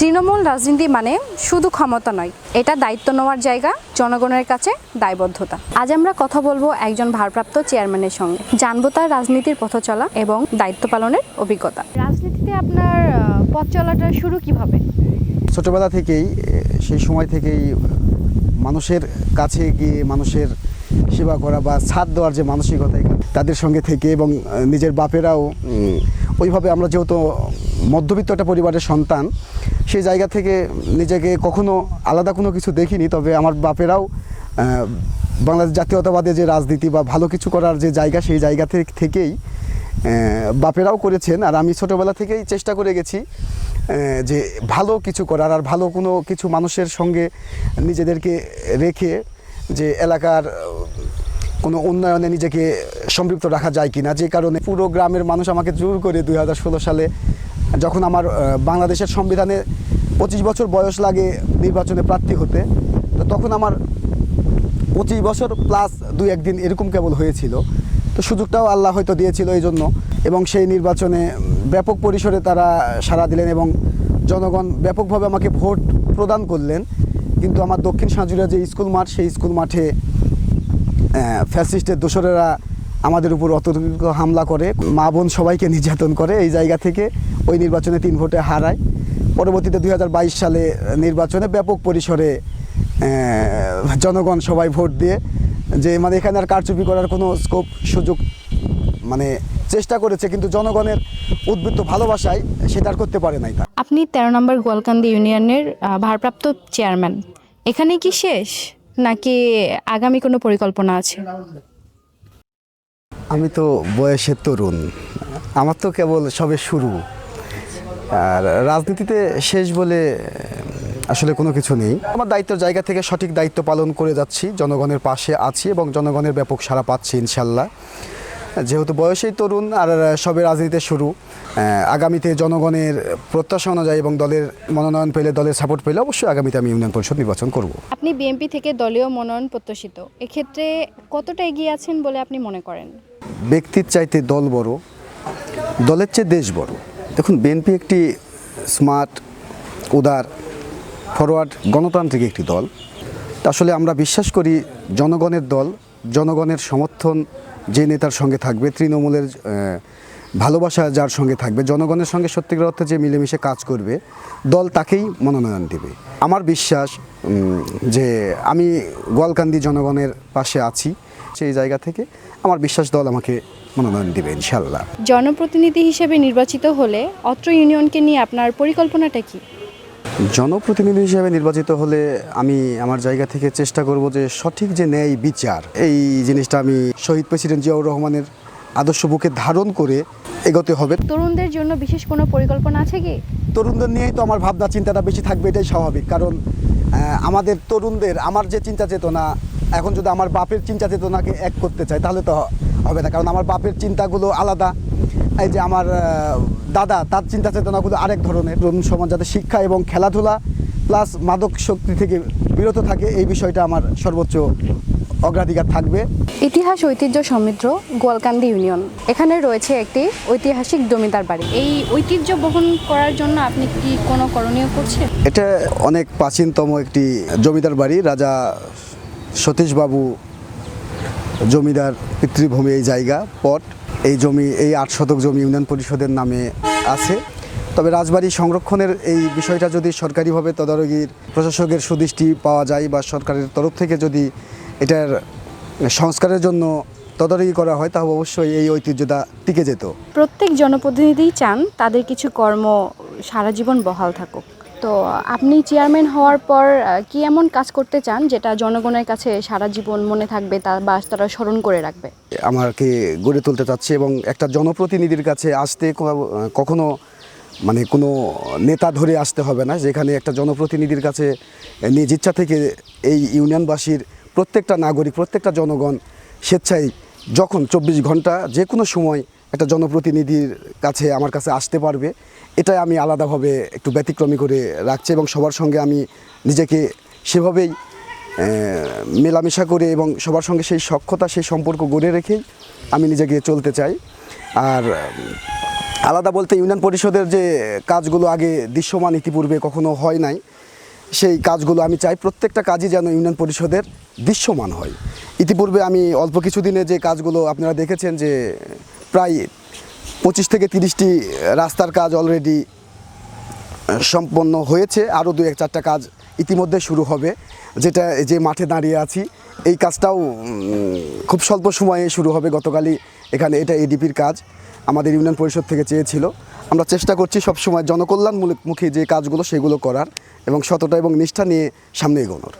তৃণমূল রাজনীতি মানে শুধু ক্ষমতা নয়, এটা দায়িত্ব নেওয়ার জায়গা, জনগণের কাছে দায়বদ্ধতা। আজ আমরা কথা বলব একজন ভারপ্রাপ্ত চেয়ারম্যানের সঙ্গে। জানব তার রাজনীতির পথ চলা এবং দায়িত্ব পালনের অভিজ্ঞতা। রাজনীতিতে আপনার পথ চলাটা শুরু কীভাবে? ছোটবেলা থেকেই সেই সময় থেকেই মানুষের কাছে গিয়ে মানুষের সেবা করা বা ছাদ দেওয়ার যে মানসিকতা তাদের সঙ্গে থেকে এবং নিজের বাপেরাও ওইভাবে আমরা যেহেতু মধ্যবিত্ত একটা পরিবারের সন্তান সেই জায়গা থেকে নিজেকে কখনো আলাদা কোনো কিছু দেখিনি, তবে আমার বাপেরাও বাংলাদেশ জাতীয়তাবাদে যে রাজনীতি বা ভালো কিছু করার যে জায়গা সেই জায়গা থেকে- থেকেই বাপেরাও করেছেন। আর আমি ছোটোবেলা থেকেই চেষ্টা করে গেছি যে ভালো কিছু করার আর ভালো কোনো কিছু মানুষের সঙ্গে নিজেদেরকে রেখে যে এলাকার কোনো উন্নয়নে নিজেকে সম্পৃক্ত রাখা যায় কি না যে কারণে পুরো গ্রামের মানুষ আমাকে জোর করে দু হাজার ষোলো সালে যখন আমার বাংলাদেশের সংবিধানে পঁচিশ বছর বয়স লাগে নির্বাচনে প্রার্থী হতে, তো তখন আমার পঁচিশ বছর প্লাস দুই একদিন এরকম কেবল হয়েছিল। তো সুযোগটাও আল্লাহ হয়তো দিয়েছিল এই জন্য। এবং সেই নির্বাচনে ব্যাপক পরিসরে তারা সাড়া দিলেন এবং জনগণ ব্যাপকভাবে আমাকে ভোট প্রদান করলেন। কিন্তু আমার দক্ষিণ সাঁজুরিয়া যে স্কুল মাঠ, সেই স্কুল মাঠে ফ্যাসিস্টের দোসরেরা আমাদের উপর অতর্কিত হামলা করে, মা বোন সবাইকে নির্যাতন করে এই জায়গা থেকে ওই নির্বাচনে তিন ভোটে হারায়। পরবর্তীতে দু হাজার বাইশ সালে নির্বাচনে ব্যাপক পরিসরে জনগণ সবাই ভোট দিয়ে, যে মানে এখানে আর কারচুপি করার কোনো স্কোপ সুযোগ মানে চেষ্টা করেছে, কিন্তু জনগণের উদ্বৃত্ত ভালোবাসায় সেটা আর করতে পারে নাই আপনি তেরো নম্বর গোয়ালকান্দি ইউনিয়নের ভারপ্রাপ্ত চেয়ারম্যান। এখানে কি শেষ? নাকি আগামী কোনো পরিকল্পনা আছে? আমি তো বয়সে তরুণ। আমার তো কেবল সবে শুরু। আর রাজনীতিতে শেষ বলে আসলে কোনো কিছু নেই। আমার দায়িত্বের জায়গা থেকে সঠিক দায়িত্ব পালন করে যাচ্ছি, জনগণের পাশে আছি এবং জনগণের ব্যাপক সাড়া পাচ্ছি ইনশাল্লাহ যেহেতু বয়সেই তরুণ, আর সবে রাজনীতিতে শুরু আগামীতে জনগণের প্রত্যাশা অনুযায়ী এবং দলের মনোনয়ন পেলে, দলের সাপোর্ট পেলে অবশ্যই আগামীতে আমি ইউনিয়ন পরিষদ নির্বাচন করব। আপনি বিএনপি থেকে দলীয় মনোনয়ন প্রত্যাশিত। এক্ষেত্রে কতটা এগিয়ে আছেন বলে আপনি মনে করেন? ব্যক্তির চাইতে দল বড়, দলের চেয়ে দেশ বড়। দেখুন, বিএনপি একটি স্মার্ট, উদার ফরওয়ার্ড গণতান্ত্রিক একটি দল। আসলে আমরা বিশ্বাস করি জনগণের দল, জনগণের সমর্থন যে নেতার সঙ্গে থাকবে, তৃণমূলের ভালোবাসা যার সঙ্গে থাকবে, জনগণের সঙ্গে সত্যিকার অর্থে যে মিলেমিশে কাজ করবে, দল তাকেই মনোনয়ন দেবে। আমার বিশ্বাস যে আমি গোয়ালকান্দি জনগণের পাশে আছি। সেই জায়গা থেকে আমার বিশ্বাস দল আমাকে মনোনয়ন দেবে ইনশাল্লাহ জনপ্রতিনিধি হিসেবে নির্বাচিত হলে অত্র ইউনিয়নকে নিয়ে আপনার পরিকল্পনাটা কি? জনপ্রতিনিধি হিসেবে নির্বাচিত হলে আমি আমার জায়গা থেকে চেষ্টা করব যে সঠিক যে ন্যায় বিচার এই জিনিসটা আমি শহীদ প্রেসিডেন্ট জিয়াউর রহমানের আদর্শ বুকে ধারণ করে এগোতে হবে। তরুণদের জন্য বিশেষ কোনো পরিকল্পনা আছে কি? তরুণদের নিয়েই তো আমার ভাবনা চিন্তাটা বেশি থাকবে এটাই স্বাভাবিক। কারণ আমাদের তরুণদের আমার যে চিন্তা চেতনা এখন যদি আমার বাপের চিন্তা চেতনাকে এক করতে চাই তাহলে তো হবে না। কারণ আমার বাপের চিন্তাগুলো আলাদা। এই যে আমার দাদা তার চিন্তা চেতনাগুলো আরেক ধরনের। তরুণ সমাজ যাতে শিক্ষা এবং খেলাধুলা প্লাস মাদক শক্তি থেকে বিরত থাকে এই বিষয়টা আমার সর্বোচ্চ অগ্রাধিকার থাকবে। ইতিহাস ঐতিহ্য সমৃদ্ধ গোয়ালকান্দি ইউনিয়ন। এখানে রয়েছে একটি ঐতিহাসিক জমিদার বাড়ি। এই ঐতিহ্য বহন করার জন্য আপনি কি কোনো করণীয় করছেন? এটা অনেক প্রাচীনতম একটি জমিদার বাড়ি। রাজা সতীশবাবু জমিদার পিতৃভূমি এই জায়গা, পট। এই জমি, এই আট শতক জমি ইউনিয়ন পরিষদের নামে আছে। তবে রাজবাড়ি সংরক্ষণের এই বিষয়টা যদি সরকারিভাবে তদারকির প্রশাসকের সুদৃষ্টি পাওয়া যায় বা সরকারের তরফ থেকে যদি এটার সংস্কারের জন্য তদারকি করা হয়, তাহলে অবশ্যই এই ঐতিহ্যটা টিকে যেত। প্রত্যেক জনপ্রতিনিধিই চান তাদের কিছু কর্ম সারা জীবন বহাল থাকুক। তো আপনি চেয়ারম্যান হওয়ার পর কি এমন কাজ করতে চান যেটা জনগণের কাছে সারা জীবন মনে থাকবে তা বা তারা স্মরণ করে রাখবে? আমাকে গড়ে তুলতে চাচ্ছি এবং একটা জনপ্রতিনিধির কাছে আসতে কখনো মানে কোনো নেতা ধরে আসতে হবে না, যেখানে একটা জনপ্রতিনিধির কাছে নিজ ইচ্ছা থেকে এই ইউনিয়নবাসীর প্রত্যেকটা নাগরিক, প্রত্যেকটা জনগণ স্বেচ্ছায় যখন চব্বিশ ঘণ্টা যে কোনো সময় একটা জনপ্রতিনিধির কাছে আমার কাছে আসতে পারবে। এটাই আমি আলাদাভাবে একটু ব্যতিক্রমী করে রাখছি এবং সবার সঙ্গে আমি নিজেকে সেভাবেই মেলামেশা করে এবং সবার সঙ্গে সেই সক্ষতা সেই সম্পর্ক গড়ে রেখেই আমি নিজেকে চলতে চাই। আর আলাদা বলতে ইউনিয়ন পরিষদের যে কাজগুলো আগে দৃশ্যমান ইতিপূর্বে কখনো হয় নাই, সেই কাজগুলো আমি চাই প্রত্যেকটা কাজই যেন ইউনিয়ন পরিষদের দৃশ্যমান হয়। ইতিপূর্বে আমি অল্প কিছুদিনে যে কাজগুলো আপনারা দেখেছেন যে প্রায় পঁচিশ থেকে তিরিশটি রাস্তার কাজ অলরেডি সম্পন্ন হয়েছে। আরও দু এক চারটা কাজ ইতিমধ্যে শুরু হবে, যেটা যে মাঠে দাঁড়িয়ে আছি। এই কাজটাও খুব স্বল্প সময়ে শুরু হবে। গতকালই এখানে এটা এডিপির কাজ আমাদের ইউনিয়ন পরিষদ থেকে চেয়েছিল। আমরা চেষ্টা করছি সবসময় জনকল্যাণমূলক মুখী যে কাজগুলো সেগুলো করার এবং সততা এবং নিষ্ঠা নিয়ে সামনে এগোনোর।